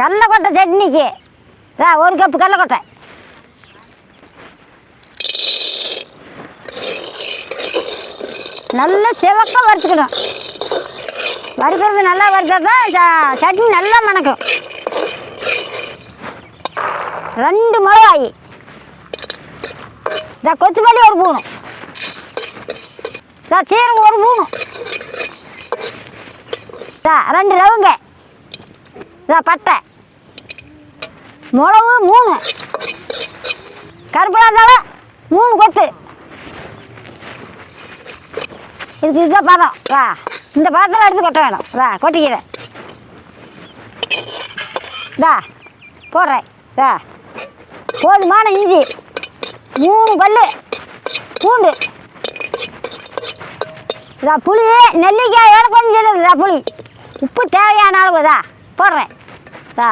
கடலக்கொட்டை சட்னிக்கு ஆ ஒரு கப்பு கடலக்கொட்டை நல்லா சிவக்க வறுத்துக்கணும். வறுக்கிறது நல்லா வறுத்தா சட்னி நல்லா மணக்கும். ரெண்டு மிளகாய். இந்த கொத்தமல்லி ஒரு பூணும் இந்த சீரகம் ஒரு பூணும் ரெண்டு லவங்க இந்த பட்டை. மிளகு மூணு. கருப்பிலாந்தால மூணு கொத்து. இதுக்கு இதுதான் பதம். வா இந்த பதத்தில் எடுத்து கொட்ட வேணும். வா கொட்டிக்கிறேன். தா போடுறேன். தா போதுமான இஞ்சி. மூணு பல் பூண்டு. இதா புளி நெல்லிக்காய் வேணும் கொஞ்சம் புளி. உப்பு தேவையான அளவுதா போடுறேன். தா.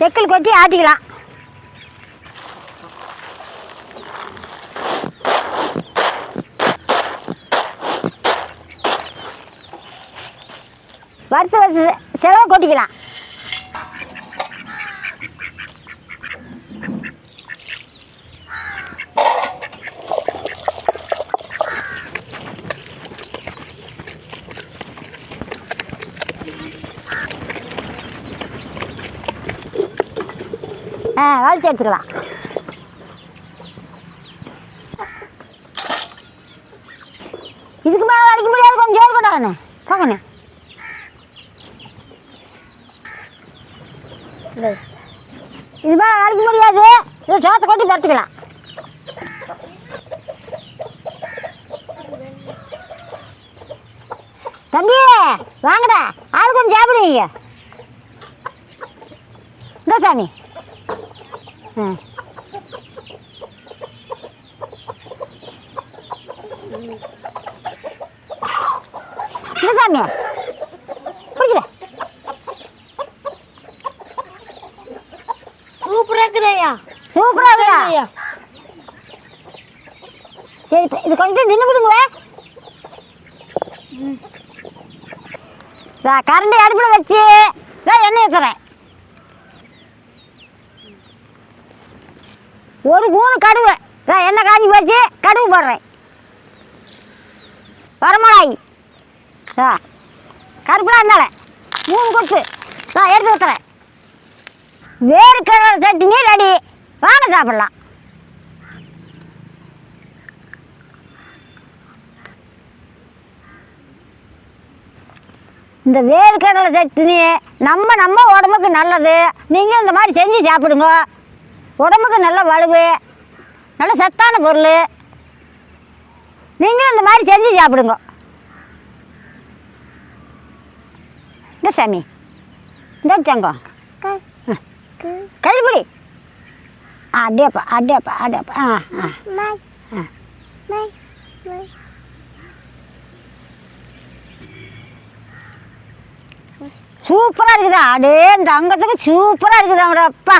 செக்கில் கொட்டி ஆட்டிக்கலாம். வருஷம் வருஷம் செலவு கொட்டிக்கலாம். ஆ வறுத்து எடுத்துக்கலாம். இதுக்கு மேலே வலிக்க முடியாது கொஞ்சம் ஜோர் கொண்டாங்கண்ணே போங்கண்ணே இது. மேலே வலிக்க முடியாது. இது சோத்தை கொட்டி பறுத்துக்கலாம் தம்பி வாங்கடா. ஆள் கொஞ்சம் சாப்பிடுவீங்க இந்த சாமி. இந்த சாமி? பிடிச்சிட சூப்பரா இருக்குதையா சூப்பராக இருக்குதா சரி இப்ப இது கொஞ்சம் தின்னு விடுங்க கரண்டி அடுப்பில் வச்சு நான் எண்ணெய் ஊற்றுறேன் ஒரு கூணு கடுகு. நான் என்ன காஞ்சி போச்சு கடுகு போடுறேன். வரமிளகாய். ஆ கருப்பில் இருந்தாலே. மூணு கொத்து. நான் எடுத்து ஊற்றுறேன் வேர்க்கடலை சட்னி ரெடி வாங்க சாப்பிடலாம். இந்த வேர்க்கடலை சட்னி நம்ம நம்ம உடம்புக்கு நல்லது. நீங்கள் இந்த மாதிரி செஞ்சு சாப்பிடுங்க. உடம்புக்கு நல்ல வலுவு நல்ல சத்தான பொருள். நீங்களும் இந்த மாதிரி செஞ்சு சாப்பிடுங்க. இந்த சாமி. இந்த தங்கம். கழிப்படி அடேப்பா அடேப்பா அடேப்பா ஆ ஆ ஆ. சூப்பராக இருக்குதா? அடே இந்த அங்கத்துக்கு சூப்பராக இருக்குதாங்கடா அப்பா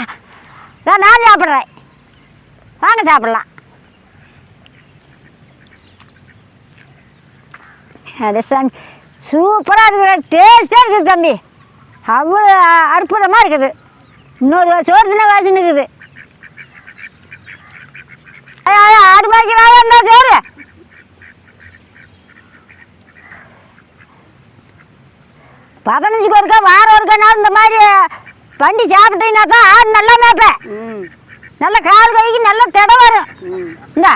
நான் நான் சாப்பிட்றேன். வாங்க சாப்பிட்லாம். அது சாமி சூப்பராக இருக்குது டேஸ்ட்டாக இருக்குது தம்பி. அவ்வளோ அற்புதமாக இருக்குது. இன்னொரு சோறு தின வாசின்னு இருக்குது ஆடு பாய்க்கிறாங்க என்ன சோறு. பதினஞ்சுக்கு ஒருக்கா வாரம் ஒருக்கா இந்த மாதிரி வண்டி சாப்பிட்டீங்கன்னாக்கா ஆடு நல்லா மேய்ப்பேன். நல்ல கால் கைக்கு நல்ல திட வரும். இந்தா.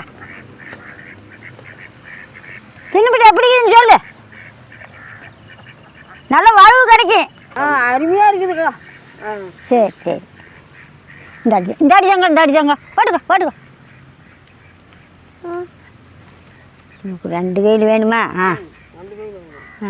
தின்னுபிட்டு எப்படி இருக்குதுன்னு சொல்லு. நல்ல வாழ்வு கிடைக்கும். அருமையாக இருக்குதுக்கா. ஆ. சரி சரி. இந்த அடி இந்த அடிச்சாங்க இந்த அடிச்சாங்க போட்டுக்கோ போட்டுக்கோ. உனக்கு ரெண்டு கையில் வேணுமா? ஆ. ஆ.